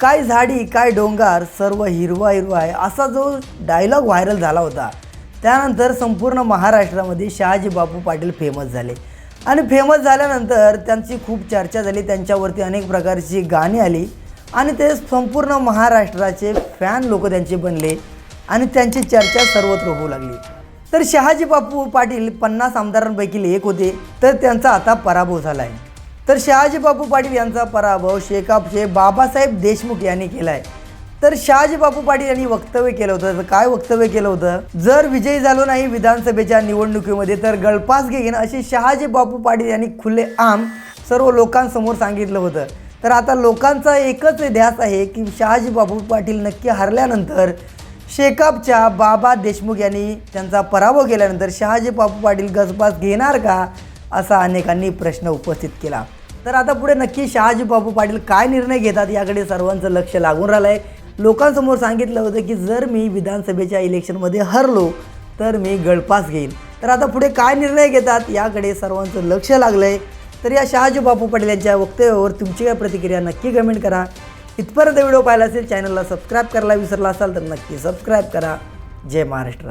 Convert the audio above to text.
काय झाडी काय डोंगर सर्व हिरवा हिरवा आहे. असा जो डायलॉग व्हायरल झाला होता. त्यानंतर संपूर्ण महाराष्ट्रामध्ये शहाजी बापू पाटील फेमस झाले. आणि फेमस झाल्यानंतर त्यांची खूप चर्चा झाली. त्यांच्यावरती अनेक प्रकारची गाणी आली. आणि ते संपूर्ण महाराष्ट्राचे फॅन लोक त्यांचे बनले. आणि त्यांची चर्चा सर्वत्र होऊ लागली. तर शहाजी बापू पाटील पन्नास आमदारांपैकी एक होते. तर त्यांचा आता पराभव झाला आहे. तर शहाजी बापू पाटील यांचा पराभव शेकापचे बाबासाहेब देशमुख यांनी केला आहे तर शहाजी बापू पाटील यांनी वक्तव्य केलं होतं. तर काय वक्तव्य केलं होतं? जर विजयी झालो नाही विधानसभेच्या निवडणुकीमध्ये तर गळपास घेईन असे शहाजी बापू पाटील यांनी खुले आम सर्व लोकांसमोर सांगितलं होतं. तर आता लोकांचा एकच ध्यास आहे की शहाजी बापू पाटील नक्की हरल्यानंतर शेकापच्या बाबा देशमुख यांनी त्यांचा पराभव केल्यानंतर शहाजी बापू पाटील गजपास घेणार का असा अनेकांनी प्रश्न उपस्थित केला. तर आता पुढे नक्की शहाजी बापू पाटील काय निर्णय घेतात याकडे सर्वांचं लक्ष लागून राहिलं आहे लोकांसमोर सांगितलं होतं की जर मी विधानसभेच्या इलेक्शनमध्ये हरलो तर मी गळपास घेईन. तर आता पुढे काय निर्णय घेतात याकडे सर्वांचं लक्ष लागलं आहे तर या शहाजी बापू पाटील यांच्या वक्तव्यावर तुमची काय प्रतिक्रिया नक्की कमेंट करा. इथपर्यंत व्हिडिओ पाहिला असेल चॅनलला सबस्क्राईब करायला विसरला असाल तर नक्की सबस्क्राईब करा. जय महाराष्ट्र.